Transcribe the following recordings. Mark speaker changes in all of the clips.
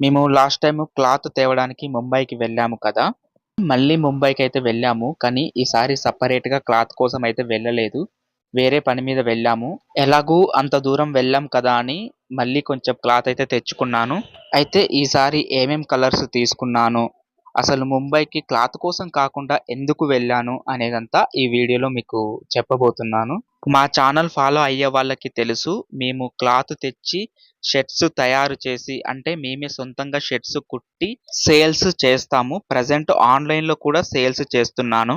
Speaker 1: మేము last time cloth తేవడానికి ముంబైకి వెళ్ళాము కదా. మళ్ళీ ముంబైకి అయితే వెళ్ళాము కానీ ఈసారి సపరేట్గా క్లాత్ కోసం అయితే వెళ్ళలేదు. వేరే పని మీద వెళ్ళాము. ఎలాగూ అంత దూరం వెళ్ళాం కదా అని మళ్ళీ కొంచెం క్లాత్ అయితే తెచ్చుకున్నాను. అయితే ఈసారి ఏమేం కలర్స్ తీసుకున్నాను అసలు ముంబైకి క్లాత్ కోసం కాకుండా ఎందుకు వెళ్ళాను అనేదంతా ఈ వీడియోలో మీకు చెప్పబోతున్నాను. మా ఛానల్ ఫాలో అయ్యే వాళ్ళకి తెలుసు మేము క్లాత్ తెచ్చి షర్ట్స్ తయారు చేసి అంటే మేమే సొంతంగా షర్ట్స్ కుట్టి సేల్స్ చేస్తాము. ప్రజెంట్ ఆన్లైన్లో కూడా సేల్స్ చేస్తున్నాను.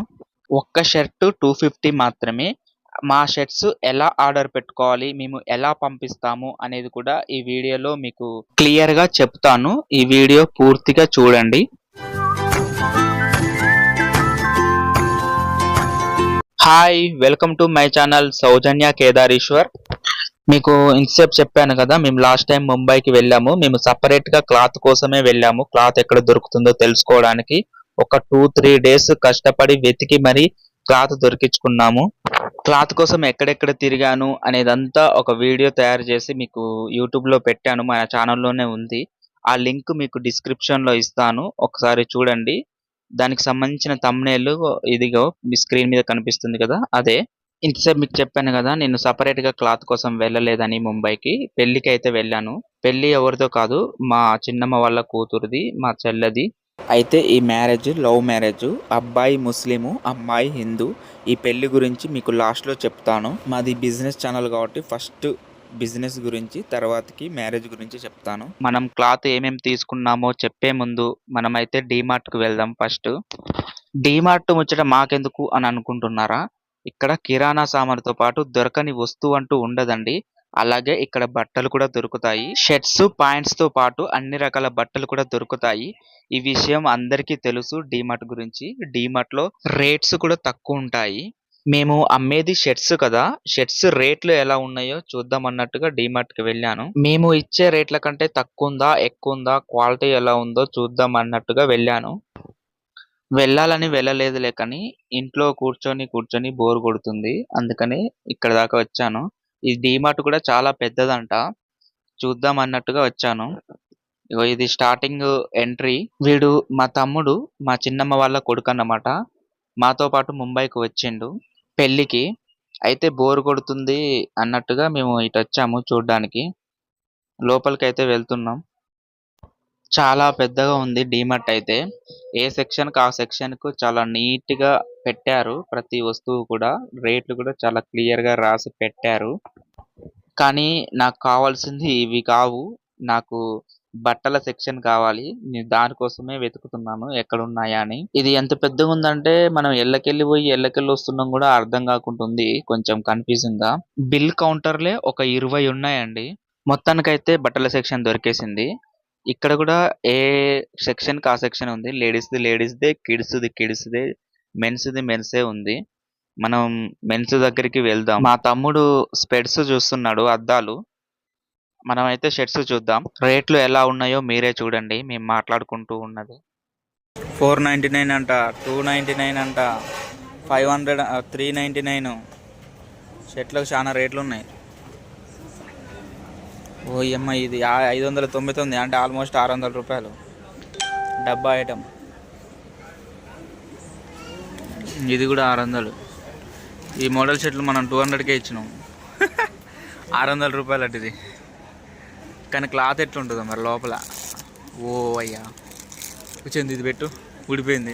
Speaker 1: ఒక్క షర్ట్ టూ ఫిఫ్టీ మాత్రమే. మా షర్ట్స్ ఎలా ఆర్డర్ పెట్టుకోవాలి మేము ఎలా పంపిస్తాము అనేది కూడా ఈ వీడియోలో మీకు క్లియర్గా చెప్తాను. ఈ వీడియో పూర్తిగా చూడండి. Hi welcome to my channel Sowjanya Kedareeswar మీకు ఇంతసేపు చెప్పాను కదా మేము లాస్ట్ టైం ముంబైకి వెళ్ళాము. మేము సపరేట్గా క్లాత్ కోసమే వెళ్ళాము. క్లాత్ ఎక్కడ దొరుకుతుందో తెలుసుకోవడానికి ఒక టూ త్రీ డేస్ కష్టపడి వెతికి మరి క్లాత్ దొరికించుకున్నాము. క్లాత్ కోసం ఎక్కడెక్కడ తిరిగాను అనేదంతా ఒక వీడియో తయారు చేసి మీకు యూట్యూబ్లో పెట్టాను. మన ఛానల్లోనే ఉంది. ఆ లింక్ మీకు డిస్క్రిప్షన్లో ఇస్తాను. ఒకసారి చూడండి. దానికి సంబంధించిన తమ్నేల్ ఇదిగో మీ స్క్రీన్ మీద కనిపిస్తుంది కదా అదే. ఇంతసేపు మీకు చెప్పాను కదా నేను సపరేట్గా క్లాత్ కోసం వెళ్ళలేదని ముంబైకి. పెళ్ళికి అయితే వెళ్ళాను. పెళ్ళి ఎవరితో కాదు మా చిన్నమ్మ వాళ్ళ కూతురుది మా చెల్లది. అయితే ఈ మ్యారేజ్ లవ్ మ్యారేజ్ అబ్బాయి ముస్లిము అమ్మాయి హిందూ ఈ పెళ్ళి గురించి మీకు లాస్ట్లో చెప్తాను. మాది బిజినెస్ ఛానల్ కాబట్టి ఫస్ట్ బిజినెస్ గురించి తర్వాతకి మ్యారేజ్ గురించి చెప్తాను. మనం క్లాత్ ఏమేమి తీసుకున్నామో చెప్పే ముందు మనమైతే డిమార్ట్ వెళ్దాం ఫస్ట్. డిమార్ట్ ముచ్చట మాకెందుకు అని అనుకుంటున్నారా? ఇక్కడ కిరాణా సామాన్తో పాటు దొరకని వస్తువు అంటూ ఉండదండి. అలాగే ఇక్కడ బట్టలు కూడా దొరుకుతాయి. షర్ట్స్ పాయింట్స్తో పాటు అన్ని రకాల బట్టలు కూడా దొరుకుతాయి. ఈ విషయం అందరికీ తెలుసు డిమార్ట్ గురించి. డిమార్ట్లో రేట్స్ కూడా తక్కువ ఉంటాయి. మేము అమ్మేది షర్ట్స్ కదా. షర్ట్స్ రేట్లు ఎలా ఉన్నాయో చూద్దాం అన్నట్టుగా డిమార్ట్కి వెళ్ళాను. మేము ఇచ్చే రేట్ల కంటే తక్కువ ఉందా ఎక్కువ ఉందా క్వాలిటీ ఎలా ఉందో చూద్దాం అన్నట్టుగా వెళ్ళాను. వెళ్ళాలని వెళ్ళలేదులే కానీ ఇంట్లో కూర్చొని కూర్చొని బోర్ కొడుతుంది. అందుకని ఇక్కడ దాకా వచ్చాను. ఈ డిమార్ట్ కూడా చాలా పెద్దదంట. చూద్దాం అన్నట్టుగా వచ్చాను. ఇగో ఇది స్టార్టింగ్ ఎంట్రీ. వీడు మా తమ్ముడు మా చిన్నమ్మ వాళ్ళ కొడుకు అన్నమాట మాతో పాటు ముంబైకి వచ్చిండు. పెళ్ళికి అయితే బోర్ కొడుతుంది అన్నట్టుగా మేము ఇటు వచ్చాము చూడడానికి. లోపలికి అయితే వెళ్తున్నాం. చాలా పెద్దగా ఉంది డీమర్ట్ అయితే. ఏ సెక్షన్కి ఆ సెక్షన్కు చాలా నీట్గా పెట్టారు. ప్రతి వస్తువు కూడా రేట్లు కూడా చాలా క్లియర్గా రాసి పెట్టారు. కానీ నాకు కావాల్సింది ఇవి కావు. నాకు బట్టల సెక్షన్ కావాలి. నేను దానికోసమే వెతుకుతున్నాను. ఎక్కడ ఉన్నాయా అని. ఇది ఎంత పెద్దగా ఉందంటే మనం ఎల్లకెళ్ళి పోయి ఎల్లకెళ్ళి వస్తున్నాం కూడా అర్థం కాకుంటుంది. కొంచెం కన్ఫ్యూజింగ్గా బిల్ కౌంటర్లే ఒక ఇరవై ఉన్నాయండి. మొత్తానికైతే బట్టల సెక్షన్ దొరికేసింది. ఇక్కడ కూడా ఏ సెక్షన్కి ఆ సెక్షన్ ఉంది? లేడీస్ ది లేడీస్ దే కిడ్స్ ది కిడ్స్ దే మెన్స్ ది మెన్సే ఉంది. మనం మెన్స్ దగ్గరికి వెళ్దాం. మా తమ్ముడు స్పెడ్స్ చూస్తున్నాడు అద్దాలు. మనం అయితే షర్ట్స్ చూద్దాం. రేట్లు ఎలా ఉన్నాయో మీరే చూడండి. మేము మాట్లాడుకుంటూ ఉన్నది. ఫోర్ నైంటీ నైన్ అంట టూ నైంటీ నైన్ అంట five hundred three ninety nine. షర్ట్లకు చాలా రేట్లు ఉన్నాయి. ఓ అమ్మ ఇది ఆ- ఐదు వందల తొంభై తొమ్మిది అంటే ఆల్మోస్ట్ ఆరు వందల రూపాయలు. డబ్బా ఐటమ్ ఇది కూడా ఆరు వందలు ఈ మోడల్ షర్ట్లు మనం టూ హండ్రెడ్కే ఇచ్చినాం. ఆరు వందల రూపాయలు అటు ఇది కానీ క్లాత్ ఎట్లుంటుందో మరి లోపల. ఓ అయ్యా. కూర్చుంది ఇది పెట్టు. ఊడిపోయింది.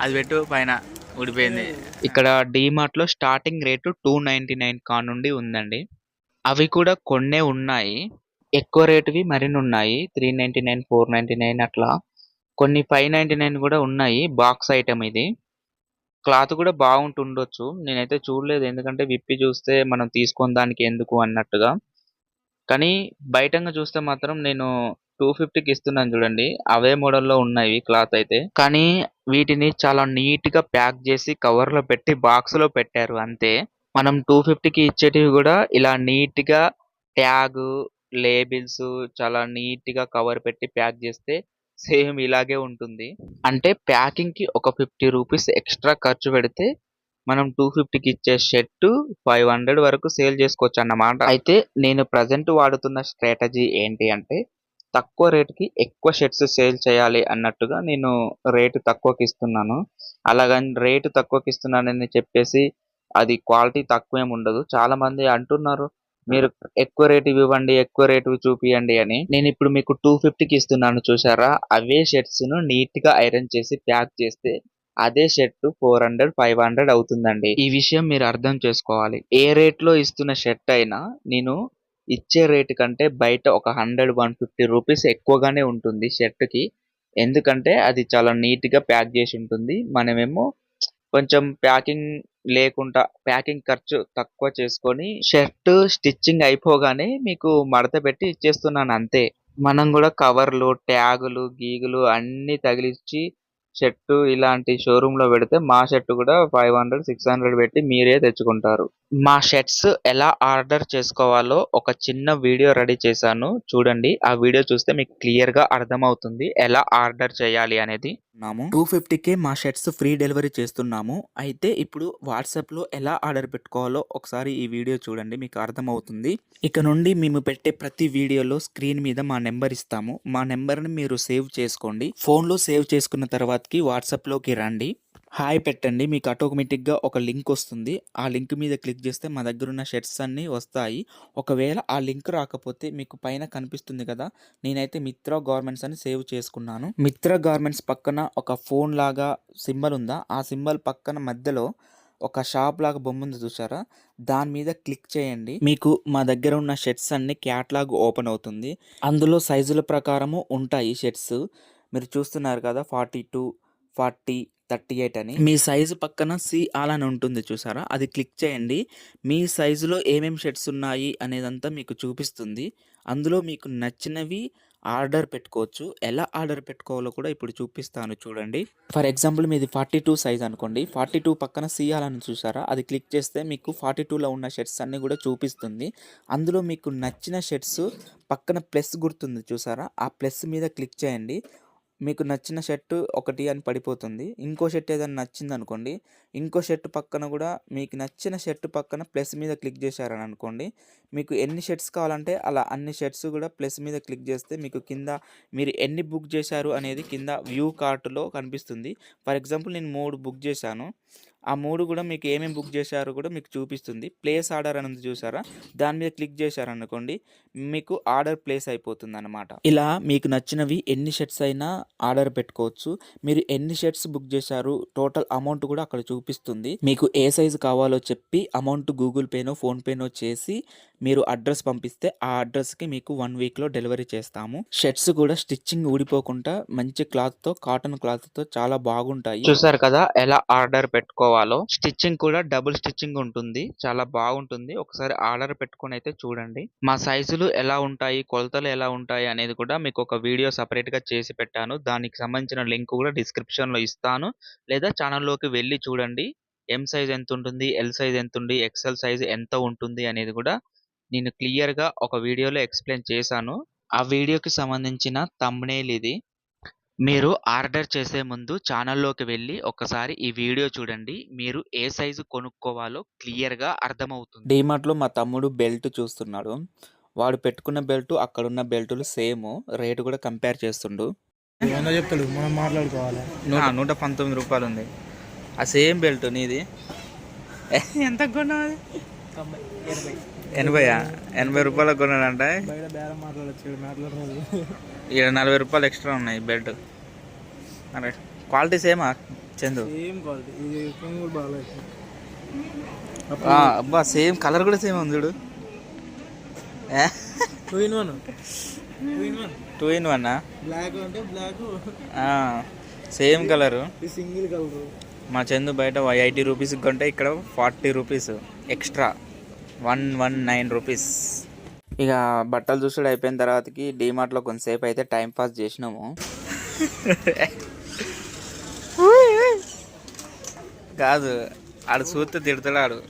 Speaker 1: అది పెట్టు పైన ఊడిపోయింది. ఇక్కడ డిమార్ట్లో starting rate two ninety nine కా నుండి ఉందండి. అవి కూడా కొన్నే ఉన్నాయి. ఎక్కువ రేటువి మరిన్ని ఉన్నాయి. Three ninety nine four ninety nine అట్లా. కొన్ని ఫైవ్ నైన్టీ నైన్ కూడా ఉన్నాయి. బాక్స్ ఐటమ్ ఇది. క్లాత్ కూడా బాగుంటుండొచ్చు. నేనైతే చూడలేదు. ఎందుకంటే విప్పి చూస్తే మనం తీసుకున్న దానికి ఎందుకు అన్నట్టుగా. కానీ బయటంగా చూస్తే మాత్రం నేను టూ ఫిఫ్టీకి ఇస్తున్నాను చూడండి. అవే మోడల్లో ఉన్నాయి క్లాత్ అయితే. కానీ వీటిని చాలా నీట్గా ప్యాక్ చేసి కవర్లో పెట్టి బాక్స్లో పెట్టారు అంతే. మనం టూ ఫిఫ్టీకి ఇచ్చేటివి కూడా ఇలా నీట్గా ట్యాగ్ లేబిల్స్ చాలా నీట్గా కవర్ పెట్టి ప్యాక్ చేస్తే సేమ్ ఇలాగే ఉంటుంది. అంటే ప్యాకింగ్కి ఒక ఫిఫ్టీ రూపీస్ ఎక్స్ట్రా ఖర్చు పెడితే మనం టూ ఫిఫ్టీకి ఇచ్చే షర్ట్ ఫైవ్ హండ్రెడ్ వరకు సేల్ చేసుకోవచ్చు అన్నమాట. అయితే నేను ప్రజెంట్ వాడుతున్న స్ట్రాటజీ ఏంటి అంటే తక్కువ రేటుకి ఎక్కువ షర్ట్స్ సేల్ చేయాలి అన్నట్టుగా నేను రేటు తక్కువకి ఇస్తున్నాను. అలాగని రేటు తక్కువకి ఇస్తున్నానని చెప్పేసి అది క్వాలిటీ తక్కువ ఏమి ఉండదు. చాలా మంది అంటున్నారు మీరు ఎక్కువ రేటు ఇవ్వండి ఎక్కువ రేటు చూపియండి అని. నేను ఇప్పుడు మీకు టూ ఫిఫ్టీకి ఇస్తున్నాను చూసారా? అవే షర్ట్స్ను నీట్గా ఐరన్ చేసి ప్యాక్ చేస్తే అదే shirt four hundred five hundred అవుతుందండి. ఈ విషయం మీరు అర్థం చేసుకోవాలి. ఏ రేట్లో ఇస్తున్న షర్ట్ అయినా నేను ఇచ్చే రేట్ కంటే బయట ఒక హండ్రెడ్ వన్ ఫిఫ్టీ రూపీస్ ఎక్కువగానే ఉంటుంది షర్ట్కి ఎందుకంటే అది చాలా నీట్గా ప్యాక్ చేసి ఉంటుంది. మనమేమో కొంచెం ప్యాకింగ్ లేకుండా ప్యాకింగ్ ఖర్చు తక్కువ చేసుకొని షర్ట్ స్టిచ్చింగ్ అయిపోగానే మీకు మడత పెట్టి ఇచ్చేస్తున్నాను అంతే. మనం కూడా కవర్లు ట్యాగులు గీగులు అన్ని తగిలిచ్చి షర్ట్ ఇలాంటి షోరూంలో లో పెడితే మా షర్ట్ కూడా ఫైవ్ హండ్రెడ్ సిక్స్ హండ్రెడ్ పెట్టి మీరే తెచ్చుకుంటారు. మా షర్ట్స్ ఎలా ఆర్డర్ చేసుకోవాలో ఒక చిన్న వీడియో రెడీ చేశాను. చూడండి ఆ వీడియో చూస్తే మీకు క్లియర్గా అర్థమవుతుంది ఎలా ఆర్డర్ చేయాలి అనేది. టూ ఫిఫ్టీకే మా షర్ట్స్ ఫ్రీ డెలివరీ చేస్తున్నాము. అయితే ఇప్పుడు వాట్సాప్లో ఎలా ఆర్డర్ పెట్టుకోవాలో ఒకసారి ఈ వీడియో చూడండి మీకు అర్థమవుతుంది. ఇక నుండి మేము పెట్టే ప్రతి వీడియోలో స్క్రీన్ మీద మా నెంబర్ ఇస్తాము. మా నెంబర్ని మీరు సేవ్ చేసుకోండి. ఫోన్లో సేవ్ చేసుకున్న తర్వాతకి వాట్సాప్లోకి రండి. హాయ్ పెట్టండి. మీకు ఆటోమేటిక్గా ఒక లింక్ వస్తుంది. ఆ లింక్ మీద క్లిక్ చేస్తే మా దగ్గర ఉన్న షర్ట్స్ అన్నీ వస్తాయి. ఒకవేళ ఆ లింక్ రాకపోతే మీకు పైన కనిపిస్తుంది కదా నేనైతే మిత్ర గార్మెంట్స్ అని సేవ్ చేసుకున్నాను. మిత్ర గార్మెంట్స్ పక్కన ఒక ఫోన్ లాగా సింబల్ ఉందా? ఆ సింబల్ పక్కన మధ్యలో ఒక షాప్ లాగా బొమ్మ ఉంది చూసారా దాని మీద క్లిక్ చేయండి. మీకు మా దగ్గర ఉన్న షర్ట్స్ అన్ని క్యాట్లాగ్ ఓపెన్ అవుతుంది. అందులో సైజుల ప్రకారము ఉంటాయి షర్ట్స్. మీరు చూస్తున్నారు కదా forty two forty thirty eight అని. మీ సైజు పక్కన సిఆల్ అని ఉంటుంది చూసారా? అది క్లిక్ చేయండి. మీ సైజులో ఏమేమి షర్ట్స్ ఉన్నాయి అనేదంతా మీకు చూపిస్తుంది. అందులో మీకు నచ్చినవి ఆర్డర్ పెట్టుకోవచ్చు. ఎలా ఆర్డర్ పెట్టుకోవాలో కూడా ఇప్పుడు చూపిస్తాను చూడండి. ఫర్ ఎగ్జాంపుల్ మీది ఫార్టీ టూ సైజ్ అనుకోండి. ఫార్టీ టూ పక్కన సీయాలని చూసారా? అది క్లిక్ చేస్తే మీకు ఫార్టీ టూలో ఉన్న షర్ట్స్ అన్నీ కూడా చూపిస్తుంది. అందులో మీకు నచ్చిన షర్ట్స్ పక్కన ప్లస్ గుర్తుంది చూసారా? ఆ ప్లస్ మీద క్లిక్ చేయండి. మీకు నచ్చిన షర్టు ఒకటి అని పడిపోతుంది. ఇంకో షర్ట్ ఏదైనా నచ్చింది అనుకోండి ఇంకో షర్ట్ పక్కన కూడా మీకు నచ్చిన షర్ట్ పక్కన ప్లస్ మీద క్లిక్ చేశారని అనుకోండి మీకు ఎన్ని షర్ట్స్ కావాలంటే అలా అన్ని షర్ట్స్ కూడా ప్లస్ మీద క్లిక్ చేస్తే మీకు కింద మీరు ఎన్ని బుక్ చేశారు అనేది కింద వ్యూ కార్ట్లో కనిపిస్తుంది. ఫర్ ఎగ్జాంపుల్ నేను మూడు బుక్ చేశాను. ఆ మూడు కూడా మీకు ఏమేమి బుక్ చేశారో కూడా మీకు చూపిస్తుంది. ప్లేస్ ఆర్డర్ అనేది చూసారా? దాని మీద క్లిక్ చేశారనుకోండి మీకు ఆర్డర్ ప్లేస్ అయిపోతుంది అనమాట ఇలా మీకు నచ్చినవి ఎన్ని షర్ట్స్ అయినా ఆర్డర్ పెట్టుకోవచ్చు. మీరు ఎన్ని షర్ట్స్ బుక్ చేశారు టోటల్ అమౌంట్ కూడా అక్కడ చూపిస్తుంది. మీకు ఏ సైజు కావాలో చెప్పి అమౌంట్ గూగుల్ పేనో ఫోన్పేనో చేసి మీరు అడ్రస్ పంపిస్తే ఆ అడ్రస్కి మీకు వన్ వీక్లో డెలివరీ చేస్తాము. షర్ట్స్ కూడా స్టిచ్చింగ్ ఊడిపోకుండా మంచి క్లాత్తో కాటన్ క్లాత్తో చాలా బాగుంటాయి. చూసారు కదా ఎలా ఆర్డర్ పెట్టుకోవాలో? స్టిచ్చింగ్ కూడా డబుల్ స్టిచ్చింగ్ ఉంటుంది. చాలా బాగుంటుంది. ఒకసారి ఆర్డర్ పెట్టుకుని అయితే చూడండి. మా సైజులు ఎలా ఉంటాయి? కొలతలు ఎలా ఉంటాయి? అనేది కూడా మీకు ఒక వీడియో సపరేట్గా చేసి పెట్టాను. దానికి సంబంధించిన లింక్ కూడా డిస్క్రిప్షన్లో ఇస్తాను. లేదా ఛానల్లోకి వెళ్ళి చూడండి. ఎం సైజ్ ఎంత ఉంటుంది? ఎల్ సైజ్ ఎంత ఉంది? ఎక్సెల్ సైజ్ ఎంత ఉంటుంది? అనేది కూడా నేను క్లియర్గా ఒక వీడియోలో ఎక్స్ప్లెయిన్ చేశాను. ఆ వీడియోకి సంబంధించిన తమ్నేల్ ఇది. మీరు ఆర్డర్ చేసే ముందు ఛానల్లోకి వెళ్ళి ఒకసారి ఈ వీడియో చూడండి. మీరు ఏ సైజు కొనుక్కోవాలో క్లియర్గా అర్థమవుతుంది. డిమార్ట్లో మా తమ్ముడు బెల్ట్ చూస్తున్నాడు. వాడు పెట్టుకున్న బెల్ట్ అక్కడున్న బెల్టులు సేమ్. రేటు కూడా కంపేర్ చేస్తుండు.
Speaker 2: చెప్తాడు? మనం మాట్లాడుకోవాలి?
Speaker 1: నూట పంతొమ్మిది రూపాయలు ఉంది ఆ సేమ్ బెల్ట్ నీది. ఎంత కొన్నావు
Speaker 2: ఎనభై
Speaker 1: ఎనభై రూపాయలకు కొన్నాడంట. ఇక్కడ నలభై రూపాయలు ఎక్స్ట్రా ఉన్నాయి బెల్ట్. అరే క్వాలిటీ సేమా చందు? అబ్బా సేమ్ కలర్ కూడా సేమ్ ఉంది చూడు.
Speaker 2: Two in one
Speaker 1: two in one
Speaker 2: black అంటే
Speaker 1: black same
Speaker 2: colour. Single colour.
Speaker 1: మా చందు బయట ఎయిటీ రూపీస్ కొంటే ఇక్కడ forty rupees extra. One one nine rupees. ఇక బట్టలు చూసుడు అయిపోయిన తర్వాతకి డీమార్ట్లో కొంతసేపు అయితే టైం పాస్ చేసినాము. కాదు ఆడు చూస్తే తిడతాడు.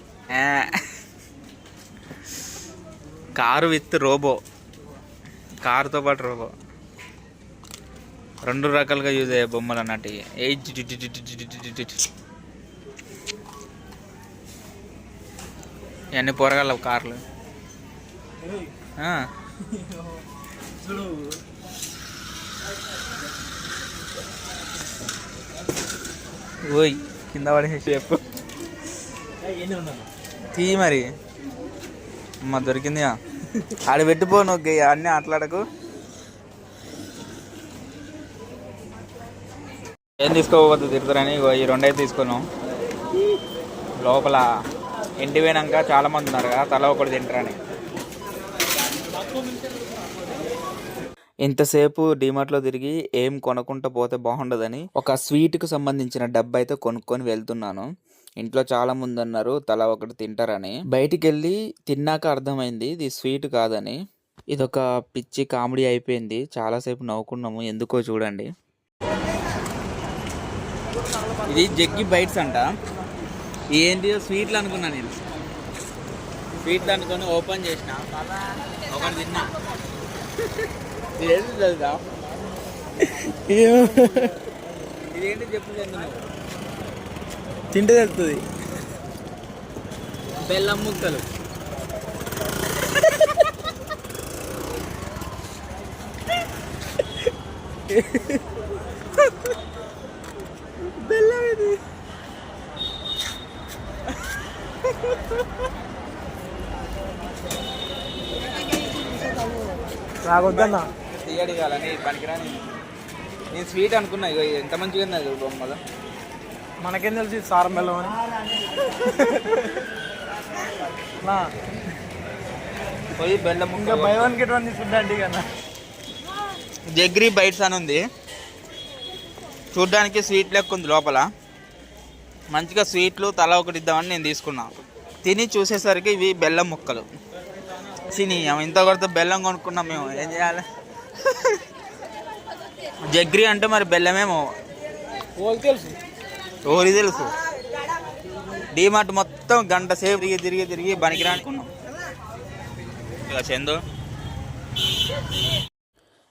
Speaker 1: Car with robot. కారుతో పాటు రోబో. రెండు రకాలుగా యూజ్ అయ్యే బొమ్మలు అన్నట్టు ఇవన్నీ పోరగాల కార్లు. ఓయ్ కింద పడేసి చెప్పు. తీ మరి. మా దొరికింది ఆడ పెట్టిపో నువ్వు అన్నీ ఆటలాడకు. ఏం తీసుకోకపోతే తిరుగుతారని ఈ రెండైతే తీసుకున్నాం. లోపల ఎండిపోయినాక చాలామంది చాలా మంది ఉన్నారు కదా తల ఒకటి తింటారని. ఇంతసేపు డిమార్ట్లో తిరిగి ఏం కొనుక్కుంటూ పోతే బాగుండదని ఒక స్వీట్కు సంబంధించిన డబ్బా అయితే కొనుక్కొని వెళ్తున్నాను. ఇంట్లో చాలా మంది అన్నారు తల ఒకటి తింటారని. బయటికి వెళ్ళి తిన్నాక అర్థమైంది ఇది స్వీట్ కాదని. ఇదొక పిచ్చి కామెడీ అయిపోయింది చాలాసేపు నవ్వుకున్నాము ఎందుకో చూడండి. ఇది జగ్గి బైట్స్ అంట. ఏంటి స్వీట్లు అనుకున్నా నేను. స్వీట్లు అనుకొని ఓపెన్ చేసిన. ఒకటి తిన్నా. ఇదేంటి తెలుసా? ఇదేంటి చెప్పు
Speaker 2: తింటే తెలుస్తుంది.
Speaker 1: బెల్లం ముక్కలు.
Speaker 2: రాకొద్దన్నా
Speaker 1: తీయడి కాలని పనికిరాని. నేను స్వీట్ అనుకున్నా ఇగో ఇది ఎంత మంచిగా ఉంది అది బొమ్మలో
Speaker 2: మనకేం తెలుసు సారం బెల్లం అని?
Speaker 1: పోయి బెల్లం
Speaker 2: ఇంకా బై వన్ గెట్ వన్ తీసుకుంటా కన్నా
Speaker 1: జగ్రీ బైట్స్ అని ఉంది. చూడ్డానికి స్వీట్ లెక్క ఉంది లోపల. మంచిగా స్వీట్లు తల ఒకటి ఇద్దామని నేను తీసుకున్నా. తిని చూసేసరికి ఇవి బెల్లం ముక్కలు. చిని ఇంత కొడితే బెల్లం కొనుక్కున్నాం మేము. ఏం చేయాలి? జగ్రీ అంటే మరి బెల్లమేమో.
Speaker 2: తెలుసు.
Speaker 1: ఓరి తెలుసు. డీమార్ట్ మొత్తం గంట సేపు తిరిగి తిరిగి తిరిగి బనికి అనుకున్నాం ఇక చందు.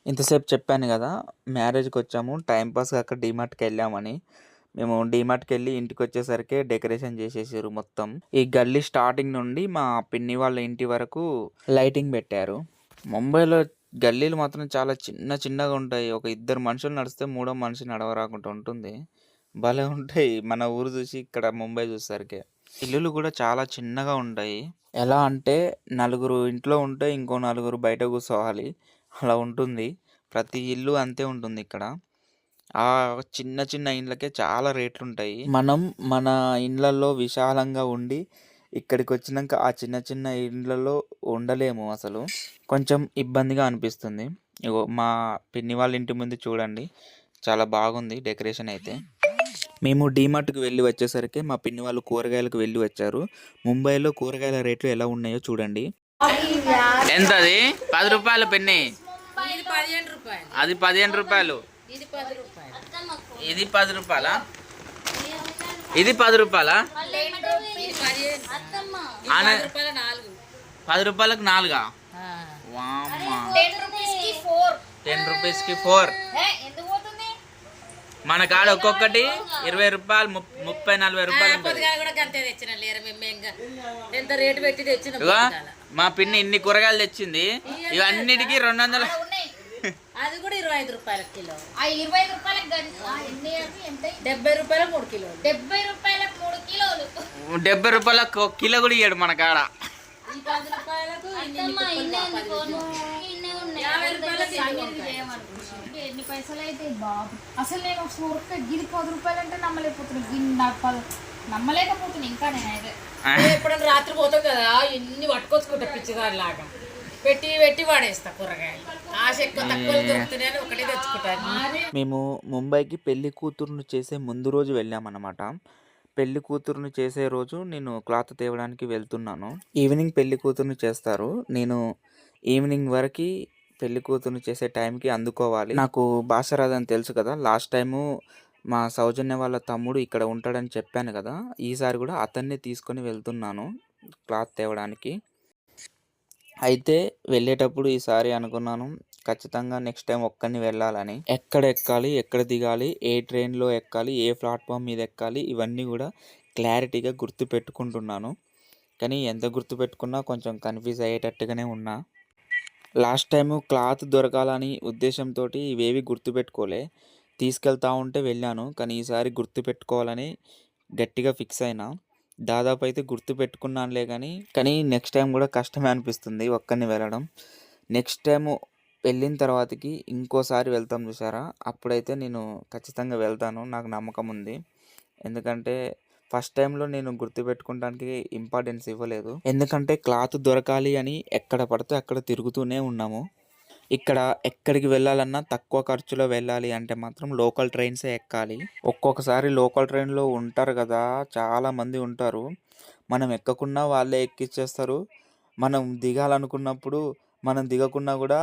Speaker 1: ఇంతసేపు చెప్పాను కదా మ్యారేజ్కి వచ్చాము టైంపాస్గా అక్కడ డీమార్ట్కి వెళ్ళామని. మేము డీమార్ట్కి వెళ్ళి ఇంటికి వచ్చేసరికి డెకరేషన్ చేసేసారు మొత్తం. ఈ గల్లీ స్టార్టింగ్ నుండి మా పిన్ని వాళ్ళ ఇంటి వరకు లైటింగ్ పెట్టారు. ముంబైలో గల్లీలు మాత్రం చాలా చిన్న చిన్నగా ఉంటాయి. ఒక ఇద్దరు మనుషులు నడిస్తే మూడో మనిషి నడవరాకుండా ఉంటుంది. భలే ఉంటాయి. మన ఊరు చూసి ఇక్కడ ముంబై చూసేసరికి. ఇల్లులు కూడా చాలా చిన్నగా ఉంటాయి. ఎలా అంటే నలుగురు ఇంట్లో ఉంటే ఇంకో నలుగురు బయట కూర్చోవాలి. అలా ఉంటుంది. ప్రతి ఇల్లు అంతే ఉంటుంది ఇక్కడ. ఆ చిన్న చిన్న ఇండ్లకే చాలా రేట్లు ఉంటాయి మనం మన ఇండ్లలో విశాలంగా ఉండి ఇక్కడికి వచ్చినాక ఆ చిన్న చిన్న ఇండ్లలో ఉండలేము అసలు. కొంచెం ఇబ్బందిగా అనిపిస్తుంది. ఇగో మా పిన్ని వాళ్ళ ఇంటి ముందు చూడండి. చాలా బాగుంది డెకరేషన్ అయితే. మేము డీమార్ట్కి వెళ్ళి వచ్చేసరికి మా పిన్ని వాళ్ళు కూరగాయలకు వెళ్ళి వచ్చారు. ముంబైలో కూరగాయల రేట్లు ఎలా ఉన్నాయో చూడండి. ఎంత అది పది రూపాయలు పిన్ని.
Speaker 3: ఇది పదిహేను రూపాయలు.
Speaker 1: అది పదిహేను రూపాయలు.
Speaker 3: ఇది పది రూపాయలు?
Speaker 1: ఇది పది రూపాయలా? పది రూపాయలకు నాలుగా?
Speaker 3: టెన్
Speaker 1: రూపీస్కి ఫోర్. మన కాడ ఒక్కొక్కటి ఇరవై రూపాయలు ముప్- ముప్పై నలభై రూపాయలు మా పిన్ని ఇన్ని కూరగాయలు తెచ్చింది. ఇవన్నిటికీ రెండు వందలు.
Speaker 3: అది కూడా ఇరవై ఐదు రూపాయల కిలో.
Speaker 4: ఆ ఇరవై రూపాయలకు గంట ఆ ఎన్ని అవి? ఎంత
Speaker 3: డెబ్బై రూపాయల మూడు కిలోలు.
Speaker 4: డెబ్బై రూపాయలకు మూడు కిలోలు.
Speaker 1: డెబ్బై రూపాయలకు ఒక కిలో కూడా ఇయ్యాడు మన కాడ.
Speaker 3: ఈ పది రూపాయలకు ఇన్ని
Speaker 4: అత్తమ్మ
Speaker 3: ముక్కలు
Speaker 4: ఇన్నే
Speaker 3: పది
Speaker 4: ఎందుకో నువ్వు ఇన్నే ఉన్నాయి.
Speaker 3: యాభై రూపాయలకి
Speaker 4: సంగతి. చేయమనుకుంటున్నాను. ఎన్ని పైసలు అయితే బాబు. అసలు నేను ఒక సూరక్క గిది పది రూపాయలు అంటే నమ్మలేకపోతున్నాను గిన్నె నాకు పది నమ్మలేకపోతున్నాను ఇంకా నేనైతే.
Speaker 3: మేము ఎప్పుడైనా రాత్రి పోతాం కదా? ఇన్ని పట్టుకొచ్చుకుంటా పిచ్చిదారి లాగా పెట్టి పెట్టి వాడేస్తా కూరగాయలు. ఆశ ఎక్కువ తక్కువ దొరుకుతున్నాయని ఒకటే తెచ్చుకుంటాను
Speaker 1: మేము ముంబైకి పెళ్ళి కూతురును చేసే ముందు రోజు వెళ్ళామన్నమాట. పెళ్ళి కూతురును చేసే రోజు నేను క్లాత్ తేవడానికి వెళ్తున్నాను. ఈవినింగ్ పెళ్ళి కూతురును చేస్తారు. నేను ఈవినింగ్ వరకు పెళ్ళి కూతురును చేసే టైంకి అందుకోవాలి. నాకు భాష రాదని తెలుసు కదా. లాస్ట్ టైము మా సౌజన్య వాళ్ళ తమ్ముడు ఇక్కడ ఉంటాడని చెప్పాను కదా. ఈసారి కూడా అతన్ని తీసుకొని వెళ్తున్నాను క్లాత్ తేవడానికి. అయితే వెళ్ళేటప్పుడు ఈసారి అనుకున్నాను ఖచ్చితంగా నెక్స్ట్ టైం ఒక్కడిని వెళ్ళాలని. ఎక్కడ ఎక్కాలి ఎక్కడ దిగాలి ఏ ట్రైన్లో ఎక్కాలి ఏ ప్లాట్ఫామ్ మీద ఎక్కాలి ఇవన్నీ కూడా క్లారిటీగా గుర్తు పెట్టుకుంటున్నాను. కానీ ఎంత గుర్తు పెట్టుకున్నా కొంచెం కన్ఫ్యూజ్ అయ్యేటట్టుగానే ఉన్నా. లాస్ట్ టైం క్లాత్ దొరకాలని ఉద్దేశంతో ఇవేవి గుర్తుపెట్టుకోలే తీసుకెళ్తా ఉంటే వెళ్ళాను కానీ ఈసారి గుర్తుపెట్టుకోవాలని గట్టిగా ఫిక్స్ అయినా. దాదాపు అయితే గుర్తు పెట్టుకున్నానులే కానీ కానీ నెక్స్ట్ టైం కూడా కష్టమే అనిపిస్తుంది ఒక్కరిని వెళ్ళడం. నెక్స్ట్ టైం వెళ్ళిన తర్వాతకి ఇంకోసారి వెళ్తాం చూసారా అప్పుడైతే నేను ఖచ్చితంగా వెళ్తాను నాకు నమ్మకం ఉంది. ఎందుకంటే ఫస్ట్ టైంలో నేను గుర్తుపెట్టుకోవడానికి ఇంపార్టెన్స్ ఇవ్వలేదు. ఎందుకంటే క్లాత్ దొరకాలి అని ఎక్కడ పడితే అక్కడ తిరుగుతూనే ఉన్నాము. ఇక్కడ ఎక్కడికి వెళ్ళాలన్నా తక్కువ ఖర్చులో వెళ్ళాలి అంటే మాత్రం లోకల్ ట్రైన్సే ఎక్కాలి. ఒక్కొక్కసారి లోకల్ ట్రైన్లో ఉంటారు కదా చాలామంది ఉంటారు. మనం ఎక్కకున్నా వాళ్ళే ఎక్కిచ్చేస్తారు. మనం దిగాలనుకున్నప్పుడు మనం దిగకున్నా కూడా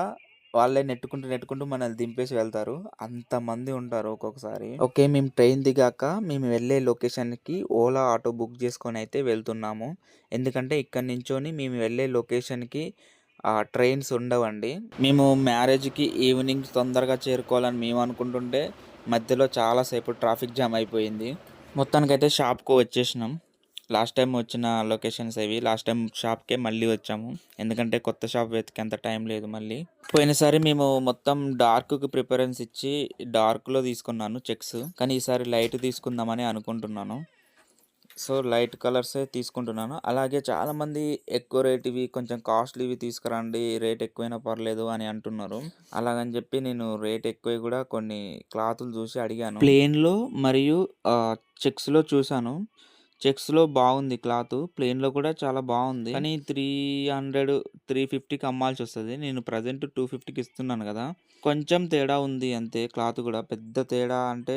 Speaker 1: వాళ్ళే నెట్టుకుంటూ నెట్టుకుంటూ మనల్ని దింపేసి వెళ్తారు. అంతమంది ఉంటారు ఒక్కొక్కసారి. ఓకే మేము ట్రైన్ దిగాక మేము వెళ్ళే లొకేషన్కి ఓలా ఆటో బుక్ చేసుకొని అయితే వెళ్తున్నాము. ఎందుకంటే ఇక్కడ నుంచొని మేము వెళ్ళే లొకేషన్కి ట్రైన్స్ ఉండవండి. మేము మ్యారేజ్కి ఈవినింగ్ తొందరగా చేరుకోవాలని మేము అనుకుంటుంటే మధ్యలో చాలాసేపు ట్రాఫిక్ జామ్ అయిపోయింది. మొత్తానికైతే షాప్కు వచ్చేసినాం. లాస్ట్ టైం వచ్చిన లొకేషన్స్ అవి లాస్ట్ టైం షాప్కే మళ్ళీ వచ్చాము. ఎందుకంటే కొత్త షాప్ వెతికేంత టైం లేదు మళ్ళీ. పోయినసారి మేము మొత్తం డార్క్కి ప్రిఫరెన్స్ ఇచ్చి డార్క్లో తీసుకున్నాను చెక్స్. కానీ ఈసారి లైట్ తీసుకుందామని అనుకుంటున్నాను. సో లైట్ కలర్సే తీసుకుంటున్నాను. అలాగే చాలామంది ఎక్కువ రేట్ ఇవి కొంచెం కాస్ట్లీవి తీసుకురండి రేట్ ఎక్కువైనా పర్లేదు అని అంటున్నారు. అలాగని చెప్పి నేను రేట్ ఎక్కువ కూడా కొన్ని క్లాతులు చూసి అడిగాను. ప్లేన్లో మరియు చెక్స్లో చూశాను. చెక్స్లో బాగుంది క్లాత్. ప్లెయిన్లో కూడా చాలా బాగుంది. కానీ త్రీ హండ్రెడ్ త్రీ ఫిఫ్టీకి అమ్మాల్సి వస్తుంది నేను ప్రజెంట్ టూ ఫిఫ్టీకి ఇస్తున్నాను కదా. కొంచెం తేడా ఉంది అంతే క్లాత్ కూడా. పెద్ద తేడా అంటే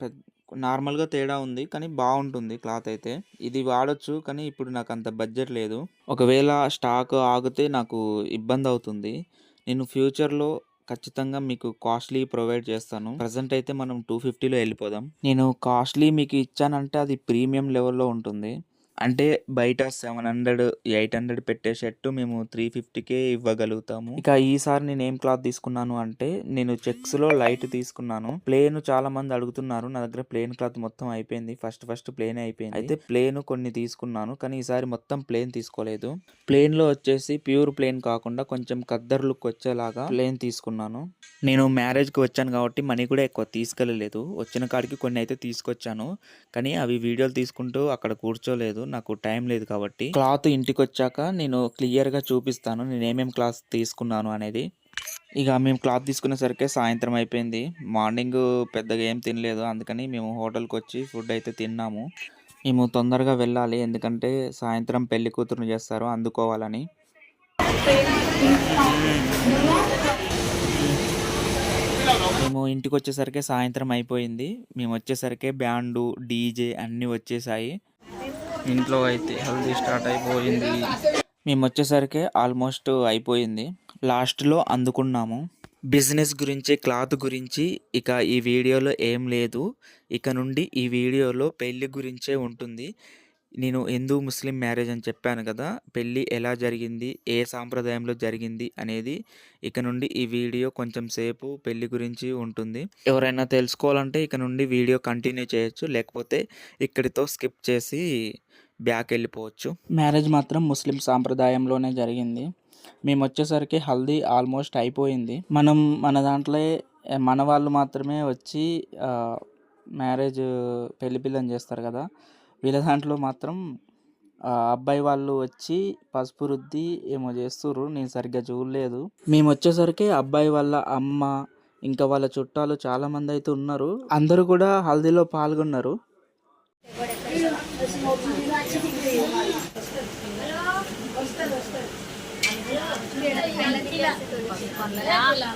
Speaker 1: పెద్ద నార్మల్గా తేడా ఉంది కానీ బాగుంటుంది క్లాత్ అయితే. ఇది వాడొచ్చు కానీ ఇప్పుడు నాకు అంత బడ్జెట్ లేదు. ఒకవేళ స్టాక్ ఆగితే నాకు ఇబ్బంది అవుతుంది. నేను ఫ్యూచర్లో ఖచ్చితంగా మీకు కాస్ట్లీ ప్రొవైడ్ చేస్తాను. ప్రజెంట్ అయితే మనం టూ ఫిఫ్టీలో వెళ్ళిపోదాం. నేను కాస్ట్లీ మీకు ఇచ్చానంటే అది ప్రీమియం లెవెల్లో ఉంటుంది. అంటే బయట సెవెన్ హండ్రెడ్ ఎయిట్ హండ్రెడ్ పెట్టే షర్ట్ మేము త్రీ ఫిఫ్టీకే ఇవ్వగలుగుతాము. ఇక ఈసారి నేను ఏం క్లాత్ తీసుకున్నాను అంటే నేను చెక్స్లో లైట్ తీసుకున్నాను. ప్లేన్ చాలా మంది అడుగుతున్నారు నా దగ్గర ప్లేన్ క్లాత్ మొత్తం అయిపోయింది. ఫస్ట్ ఫస్ట్ ప్లేన్ అయిపోయింది. అయితే ప్లేన్ కొన్ని తీసుకున్నాను కానీ ఈసారి మొత్తం ప్లేన్ తీసుకోలేదు. ప్లేన్లో వచ్చేసి ప్యూర్ ప్లేన్ కాకుండా కొంచెం కద్దర్ లుక్ వచ్చేలాగా ప్లేన్ తీసుకున్నాను. నేను మ్యారేజ్కి వచ్చాను కాబట్టి మనీ కూడా ఎక్కువ తీసుకెళ్ళలేదు. వచ్చిన కాడికి కొన్ని అయితే తీసుకొచ్చాను కానీ అవి వీడియోలు తీసుకుంటూ అక్కడ కూర్చోలేదు. నాకు టైం లేదు కాబట్టి. క్లాత్ ఇంటికి వచ్చాక నేను క్లియర్గా చూపిస్తాను. నేను ఏమేమి క్లాత్ తీసుకున్నాను అనేది. ఇక మేము క్లాత్ తీసుకునేసరికి సాయంత్రం అయిపోయింది. మార్నింగ్ పెద్దగా ఏం తినలేదు. అందుకని మేము హోటల్కి వచ్చి ఫుడ్ అయితే తిన్నాము. మేము తొందరగా వెళ్ళాలి. ఎందుకంటే సాయంత్రం పెళ్ళి కూతురుని చేస్తారు. అందుకోవాలని. మేము ఇంటికి వచ్చేసరికి సాయంత్రం అయిపోయింది. మేము వచ్చేసరికి బ్యాండు డీజే అన్నీ వచ్చేసాయి. ఇంట్లో అయితే హల్దీ స్టార్ట్ అయిపోయింది. మేము వచ్చేసరికి ఆల్మోస్ట్ అయిపోయింది. లాస్ట్లో అందుకున్నాము. బిజినెస్ గురించి క్లాత్ గురించి ఇక ఈ వీడియోలో ఏం లేదు. ఇక నుండి ఈ వీడియోలో పెళ్ళి గురించే ఉంటుంది. నేను హిందూ ముస్లిం మ్యారేజ్ అని చెప్పాను కదా పెళ్ళి ఎలా జరిగింది ఏ సాంప్రదాయంలో జరిగింది అనేది ఇక నుండి ఈ వీడియో కొంచెం సేపు పెళ్ళి గురించి ఉంటుంది. ఎవరైనా తెలుసుకోవాలంటే ఇక నుండి వీడియో కంటిన్యూ చేయొచ్చు లేకపోతే ఇక్కడితో స్కిప్ చేసి బ్యాక్ వెళ్ళిపోవచ్చు. మ్యారేజ్ మాత్రం ముస్లిం సాంప్రదాయంలోనే జరిగింది. మేము వచ్చేసరికి హల్దీ ఆల్మోస్ట్ అయిపోయింది. మనం మన దాంట్లో మన వాళ్ళు మాత్రమే వచ్చి మ్యారేజ్ పెళ్ళి పిల్లని చేస్తారు కదా. వీళ్ళ దాంట్లో మాత్రం అబ్బాయి వాళ్ళు వచ్చి పసుపు రుద్ది ఏమో చేస్తుర్రు. నేను సరిగ్గా చూడలేదు. మేము వచ్చేసరికి అబ్బాయి వాళ్ళ అమ్మ ఇంకా వాళ్ళ చుట్టాలు చాలా మంది అయితే ఉన్నారు. అందరూ కూడా హల్దీలో పాల్గొన్నారు.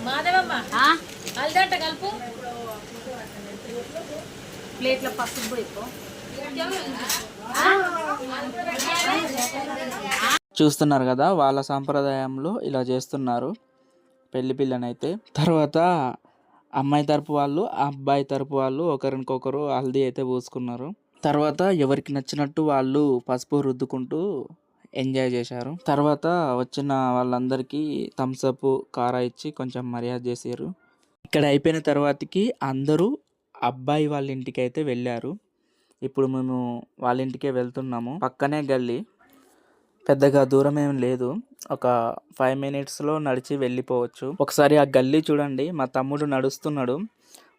Speaker 3: మాధవమ్మ అల్దంట కలుపు.
Speaker 4: ప్లేట్లో పసుపు పోయిపో
Speaker 1: చూస్తున్నారు కదా వాళ్ళ సాంప్రదాయంలో ఇలా చేస్తున్నారు పెళ్ళి పిల్లనైతే. తర్వాత అమ్మాయి తరపు వాళ్ళు అబ్బాయి తరపు వాళ్ళు ఒకరికొకరు హల్దీ అయితే పూసుకున్నారు. తర్వాత ఎవరికి నచ్చినట్టు వాళ్ళు పసుపు రుద్దుకుంటూ ఎంజాయ్ చేశారు. తర్వాత వచ్చిన వాళ్ళందరికీ థమ్స్అప్ కారా ఇచ్చి కొంచెం మర్యాద చేశారు. ఇక్కడ అయిపోయిన తర్వాతకి అందరూ అబ్బాయి వాళ్ళ ఇంటికి అయితే వెళ్ళారు. ఇప్పుడు మేము వాళ్ళ ఇంటికే వెళ్తున్నాము. పక్కనే గల్లీ. పెద్దగా దూరం ఏం లేదు. ఒక ఫైవ్ మినిట్స్లో నడిచి వెళ్ళిపోవచ్చు. ఒకసారి ఆ గల్లీ చూడండి. మా తమ్ముడు నడుస్తున్నాడు.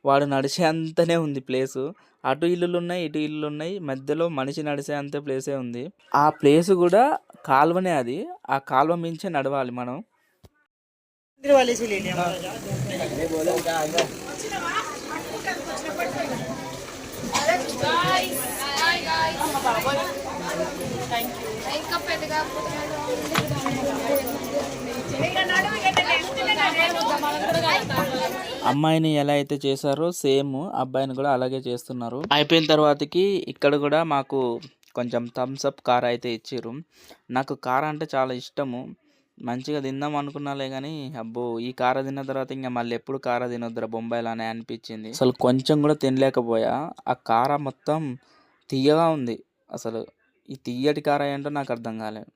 Speaker 1: వాడు నడిచే అంతనే ఉంది ప్లేసు. అటు ఇల్లులు ఉన్నాయి ఇటు ఇల్లులు ఉన్నాయి. మధ్యలో మనిషి నడిచే అంతే ప్లేసే ఉంది. ఆ ప్లేస్ కూడా కాలువనే అది. ఆ కాలువ మించే నడవాలి మనం.
Speaker 4: ఇంకా పెద్దగా
Speaker 1: అమ్మాయిని ఎలా అయితే చేశారో సేమ్ అబ్బాయిని కూడా అలాగే చేస్తున్నారు. అయిపోయిన తర్వాతకి ఇక్కడ కూడా మాకు కొంచెం థమ్స్ అప్ కార్ అయితే ఇచ్చారు నాకు కార్ అంటే చాలా ఇష్టము. మంచిగా తిందాం అనుకున్నాలే కానీ అబ్బో ఈ కార తిన్న తర్వాత ఇంకా మళ్ళీ ఎప్పుడు కార తినొద్దురా బొంబాయిలో అని అనిపించింది. అసలు కొంచెం కూడా తినలేకపోయా. ఆ కార మొత్తం తీయగా ఉంది. అసలు ఈ తీయటి కార ఏంటో నాకు అర్థం కాలేదు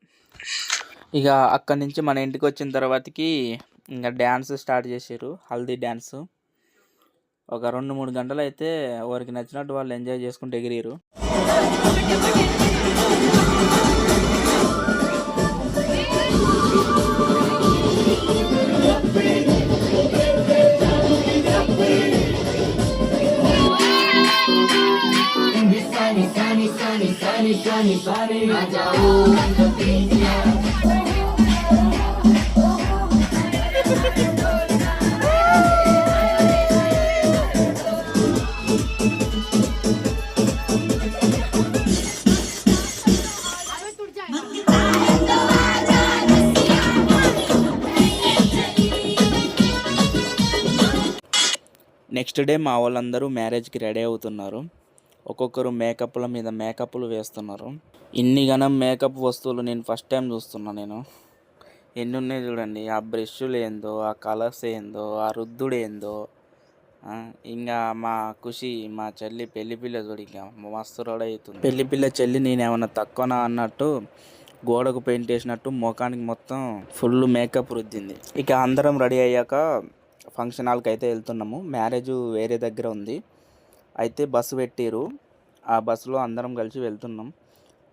Speaker 1: ఇక అక్కడి నుంచి మన ఇంటికి వచ్చిన తర్వాతకి ఇంకా డ్యాన్స్ స్టార్ట్ చేసారు హల్దీ డ్యాన్స్. ఒక రెండు మూడు గంటలు అయితే వారికి నచ్చినట్టు వాళ్ళు ఎంజాయ్ చేసుకుంటూ ఎగిరిరు sunny, sunny, sunny, sunny, sunny, sunny. Maja, oh, the next day మా వాళ్ళందరూ మ్యారేజ్కి రెడీ అవుతున్నారు. ఒక్కొక్కరు మేకప్ల మీద మేకప్లు వేస్తున్నారు. ఇన్ని గణం మేకప్ వస్తువులు నేను ఫస్ట్ టైం చూస్తున్నా నేను. ఎన్ని ఉన్నాయి చూడండి. ఆ బ్రష్లు ఏందో ఆ కలర్స్ ఏందో ఆ రుద్దుడు ఏందో. ఇంకా మా ఖుషి మా చెల్లి పెళ్ళి పిల్ల చూడు ఇంకా మస్తు రోడ్ అవుతుంది. పెళ్ళి పిల్ల చెల్లి నేను ఏమన్నా తక్కువనా అన్నట్టు గోడకు పెయింట్ వేసినట్టు ముఖానికి మొత్తం ఫుల్ మేకప్ రుద్దింది. ఇక అందరం రెడీ అయ్యాక ఫంక్షన్ హాల్కి అయితే వెళ్తున్నాము. మ్యారేజ్ వేరే దగ్గర ఉంది. అయితే బస్సు పెట్టిరు. ఆ బస్సులో అందరం కలిసి వెళ్తున్నాం.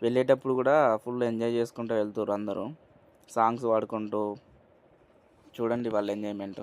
Speaker 1: వెళ్ళేటప్పుడు కూడా ఫుల్ ఎంజాయ్ చేసుకుంటూ వెళ్తారు అందరూ. సాంగ్స్ పాడుకుంటూ. చూడండి వాళ్ళ ఎంజాయ్మెంట్.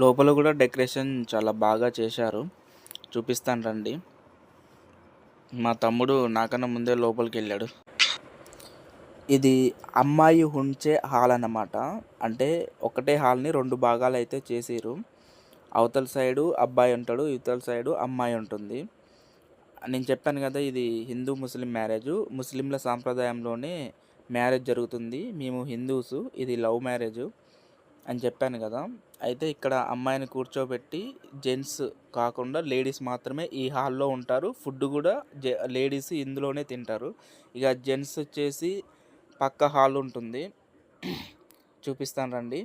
Speaker 1: లోపల కూడా డెకరేషన్ చాలా బాగా చేశారు. చూపిస్తాను రండి. మా తమ్ముడు నాకన్నా ముందే లోపలికి వెళ్ళాడు. ఇది అమ్మాయి ఉంచే హాల్ అన్నమాట. అంటే ఒకటే హాల్ని రెండు భాగాలు అయితే చేసిరు అవతల సైడు అబ్బాయి ఉంటాడు ఇవతల సైడు అమ్మాయి ఉంటుంది. నేను చెప్పాను కదా ఇది హిందూ ముస్లిం మ్యారేజ్. ముస్లింల సాంప్రదాయంలోనే మ్యారేజ్ జరుగుతుంది. మేము హిందూస్ ఇది లవ్ మ్యారేజ్ అని చెప్పాను కదా. అయితే ఇక్కడ అమ్మాయిని కూర్చోబెట్టి జెంట్స్ కాకుండా లేడీస్ మాత్రమే ఈ హాల్లో ఉంటారు. ఫుడ్ కూడా జె లేడీస్ ఇందులోనే తింటారు. ఇక జెంట్స్ వచ్చేసి పక్క హాల్ ఉంటుంది. చూపిస్తాను రండి.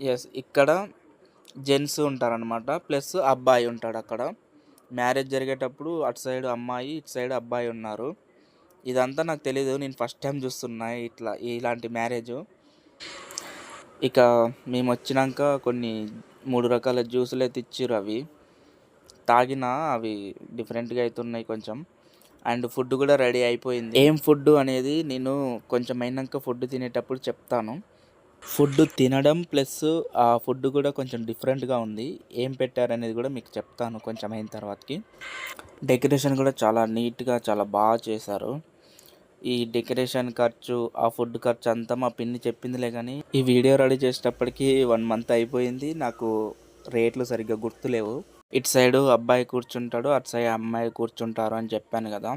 Speaker 1: ఎస్ ఇక్కడ జెంట్స్ ఉంటారనమాట ప్లస్ అబ్బాయి ఉంటాడు అక్కడ. మ్యారేజ్ జరిగేటప్పుడు అటు సైడ్ అమ్మాయి ఇటు సైడ్ అబ్బాయి ఉన్నారు. ఇదంతా నాకు తెలియదు నేను ఫస్ట్ టైం చూస్తున్నా ఇట్లా ఇలాంటి మ్యారేజ్. ఇక మేము వచ్చినాక కొన్ని మూడు రకాల జ్యూసులు అయితే ఇచ్చారు అవి. తాగినా అవి డిఫరెంట్గా అవుతున్నాయి కొంచెం. అండ్ ఫుడ్ కూడా రెడీ అయిపోయింది. ఏం ఫుడ్ అనేది నేను కొంచెం అయినాక ఫుడ్ తినేటప్పుడు చెప్తాను. ఫుడ్ తినడం ప్లస్ ఆ ఫుడ్ కూడా కొంచెం డిఫరెంట్గా ఉంది. ఏం పెట్టారనేది కూడా మీకు చెప్తాను కొంచెం అయిన తర్వాతకి. డెకరేషన్ కూడా చాలా నీట్గా చాలా బాగా చేశారు. ఈ డెకరేషన్ ఖర్చు ఆ ఫుడ్ ఖర్చు అంతా మా పిన్ని చెప్పిందిలే కానీ ఈ వీడియో రెడీ చేసేటప్పటికి వన్ మంత్ అయిపోయింది. నాకు రేట్లు సరిగ్గా గుర్తులేవు. ఇటు సైడు అబ్బాయి కూర్చుంటాడు అటు సైడ్ అమ్మాయి కూర్చుంటారు అని చెప్పాను కదా.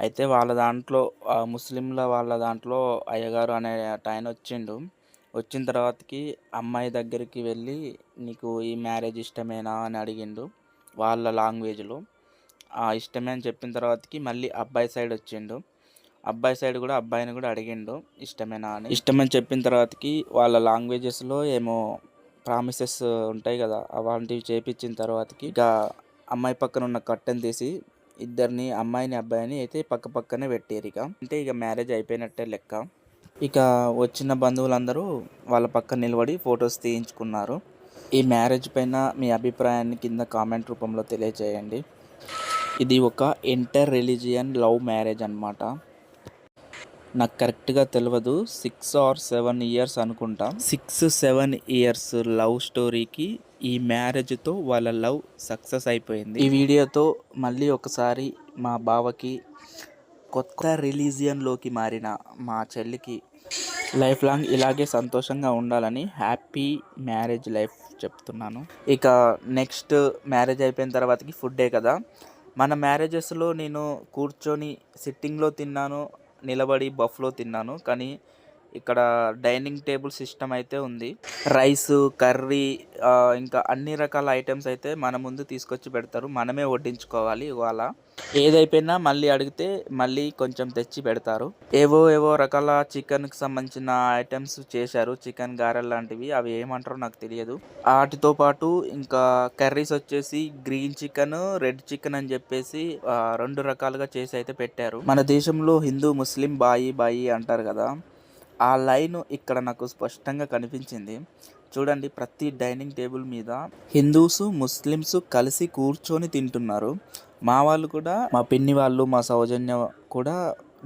Speaker 1: అయితే వాళ్ళ దాంట్లో ముస్లింల వాళ్ళ దాంట్లో అయ్యగారు అనే ఆయన వచ్చిండు. వచ్చిన తర్వాతకి అమ్మాయి దగ్గరికి వెళ్ళి నీకు ఈ మ్యారేజ్ ఇష్టమేనా? అని అడిగిండు వాళ్ళ లాంగ్వేజ్లో. ఆ ఇష్టమే అని చెప్పిన తర్వాతకి మళ్ళీ అబ్బాయి సైడ్ వచ్చిండు. అబ్బాయి సైడ్ కూడా అబ్బాయిని కూడా అడిగిండు ఇష్టమేనా అని. ఇష్టమని చెప్పిన తర్వాతకి వాళ్ళ లాంగ్వేజెస్లో ఏమో ప్రామిసెస్ ఉంటాయి కదా అలాంటివి చేపించిన తర్వాతకి ఇక అమ్మాయి పక్కన ఉన్న కట్టెను తీసి ఇద్దరిని అమ్మాయిని అబ్బాయిని అయితే పక్క పక్కనే పెట్టారు ఇక. అంటే ఇక మ్యారేజ్ అయిపోయినట్టే లెక్క. ఇక వచ్చిన బంధువులందరూ వాళ్ళ పక్కన నిలబడి ఫొటోస్ తీయించుకున్నారు. ఈ మ్యారేజ్ పైన మీ అభిప్రాయాన్ని కింద కామెంట్ రూపంలో తెలియజేయండి. ఇది ఒక ఇంటర్ రిలీజియన్ లవ్ మ్యారేజ్ అనమాట నాకు కరెక్ట్గా తెలియదు సిక్స్ ఆర్ సెవెన్ ఇయర్స్ అనుకుంటా. సిక్స్ సెవెన్ ఇయర్స్ లవ్ స్టోరీకి ఈ మ్యారేజ్తో వాళ్ళ లవ్ సక్సెస్ అయిపోయింది. ఈ వీడియోతో మళ్ళీ ఒకసారి మా బావకి కొత్త రిలీజియన్లోకి మారిన మా చెల్లికి లైఫ్ లాంగ్ ఇలాగే సంతోషంగా ఉండాలని హ్యాపీ మ్యారేజ్ లైఫ్ చెప్తున్నాను. ఇక నెక్స్ట్ మ్యారేజ్ అయిపోయిన తర్వాతకి ఫుడ్డే కదా. మన మ్యారేజెస్లో నేను కూర్చొని సిట్టింగ్లో తిన్నాను. నిలబడి బఫ్లో తిన్నాను. కానీ ఇక్కడ డైనింగ్ టేబుల్ సిస్టమ్ అయితే ఉంది. రైస్ కర్రీ ఇంకా అన్ని రకాల ఐటమ్స్ అయితే మన ముందు తీసుకొచ్చి పెడతారు. మనమే వడ్డించుకోవాలి ఇవాళ. ఏదైపోయినా మళ్ళీ అడిగితే మళ్ళీ కొంచెం తెచ్చి పెడతారు. ఏవో ఏవో రకాల చికెన్కి సంబంధించిన ఐటమ్స్ చేశారు. చికెన్ గారెలు లాంటివి. అవి ఏమంటారో నాకు తెలియదు. వాటితో పాటు ఇంకా కర్రీస్ వచ్చేసి గ్రీన్ చికెన్ రెడ్ చికెన్ అని చెప్పేసి రెండు రకాలుగా చేసి అయితే పెట్టారు. మన దేశంలో హిందూ ముస్లిం బాయి బాయి అంటారు కదా. ఆ లైన్ ఇక్కడ నాకు స్పష్టంగా కనిపించింది. చూడండి ప్రతి డైనింగ్ టేబుల్ మీద హిందూస్ ముస్లిమ్స్ కలిసి కూర్చొని తింటున్నారు. మా వాళ్ళు కూడా మా పిన్ని వాళ్ళు మా సౌజన్య కూడా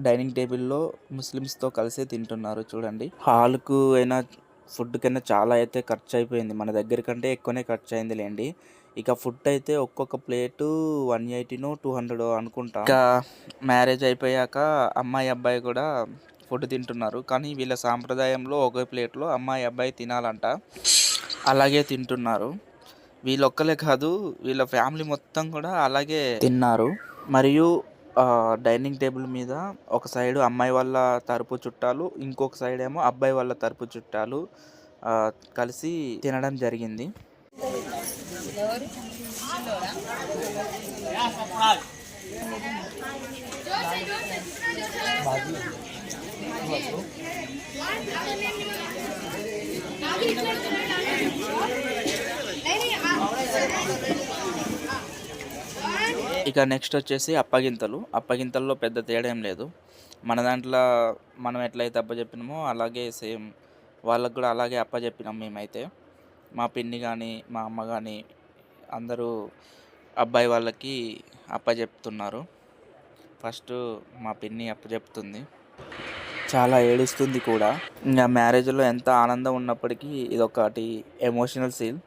Speaker 1: డైనింగ్ టేబుల్లో ముస్లిమ్స్తో కలిసే తింటున్నారు చూడండి. హాల్కు అయినా ఫుడ్ కన్నా చాలా అయితే ఖర్చు అయిపోయింది మన దగ్గర కంటే ఎక్కువనే ఖర్చు అయింది లేండి. ఇక ఫుడ్ అయితే ఒక్కొక్క ప్లేటు వన్ ఎయిటీనో టూ హండ్రెడ్ అనుకుంటా. ఇంకా మ్యారేజ్ అయిపోయాక అమ్మాయి అబ్బాయి కూడా ఫుడ్ తింటున్నారు. కానీ వీళ్ళ సాంప్రదాయంలో ఒకే ప్లేట్లో అమ్మాయి అబ్బాయి తినాలంట. అలాగే తింటున్నారు. వీళ్ళొక్కలే కాదు వీళ్ళ ఫ్యామిలీ మొత్తం కూడా అలాగే తిన్నారు. మరియు డైనింగ్ టేబుల్ మీద ఒక సైడ్ అమ్మాయి వాళ్ళ తరపు చుట్టాలు ఇంకొక సైడ్ ఏమో అబ్బాయి వాళ్ళ తరపు చుట్టాలు కలిసి తినడం జరిగింది. ఇక నెక్స్ట్ వచ్చేసి అప్పగింతలు. అప్పగింతల్లో పెద్ద తేడా ఏం లేదు. మన దాంట్లో మనం ఎట్లయితే అప్పచెప్పినామో అలాగే సేమ్ వాళ్ళకు కూడా అలాగే అప్పచెప్పినాం మేమైతే. మా పిన్ని కానీ మా అమ్మ కానీ అందరూ అబ్బాయి వాళ్ళకి అప్పచెప్తున్నారు ఫస్ట్ మా పిన్ని అప్పచెప్తుంది చాలా ఏడుస్తుంది కూడా. ఇంకా మ్యారేజ్లో ఎంత ఆనందం ఉన్నప్పటికీ ఇదొకటి ఎమోషనల్ సీన్.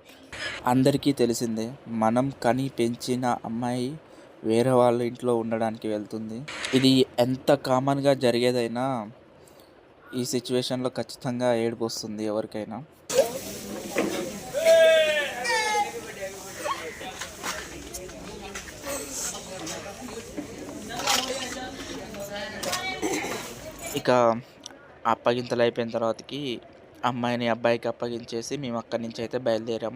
Speaker 1: అందరికీ తెలిసిందే మనం కని పెంచిన అమ్మాయి వేరే వాళ్ళ ఇంట్లో ఉండడానికి వెళ్తుంది. ఇది ఎంత కామన్గా జరిగేదైనా ఈ సిచ్యువేషన్లో ఖచ్చితంగా ఏడుపు వస్తుంది ఎవరికైనా. ఇక అప్పగింతలు అయిపోయిన తర్వాతకి అమ్మాయిని అబ్బాయికి అప్పగించేసి మేము అక్కడి నుంచి అయితే బయలుదేరాం.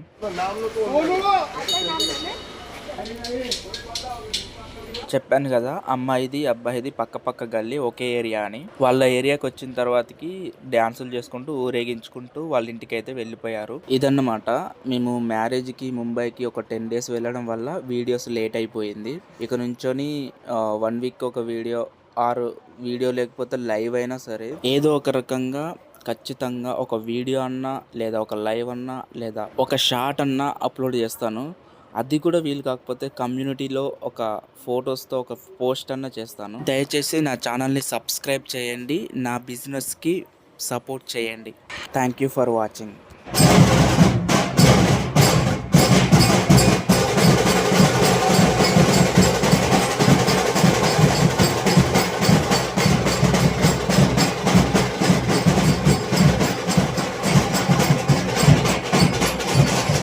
Speaker 1: చెప్పాను కదా అమ్మాయిది అబ్బాయిది పక్క పక్క గల్లి ఒకే ఏరియా అని. వాళ్ళ ఏరియాకి వచ్చిన తర్వాతకి డ్యాన్సులు చేసుకుంటూ ఊరేగించుకుంటూ వాళ్ళ ఇంటికి అయితే వెళ్ళిపోయారు. ఇదన్నమాట మేము మ్యారేజ్కి ముంబైకి ఒక టెన్ డేస్ వెళ్ళడం వల్ల వీడియోస్ లేట్ అయిపోయింది. ఇక నుంచొని వన్ వీక్ ఒక వీడియో ఆరు వీడియో లేకపోతే లైవ్ అయినా సరే ఏదో ఒక రకంగా ఖచ్చితంగా ఒక వీడియో అన్నా లేదా ఒక లైవ్ అన్నా లేదా ఒక షార్ట్ అన్నా అప్లోడ్ చేస్తాను. అది కూడా వీలు కాకపోతే కమ్యూనిటీలో ఒక ఫొటోస్తో ఒక పోస్ట్ అన్న చేస్తాను. దయచేసి నా ఛానల్ని సబ్స్క్రైబ్ చేయండి. నా బిజినెస్కి సపోర్ట్ చేయండి. Thank you for watching.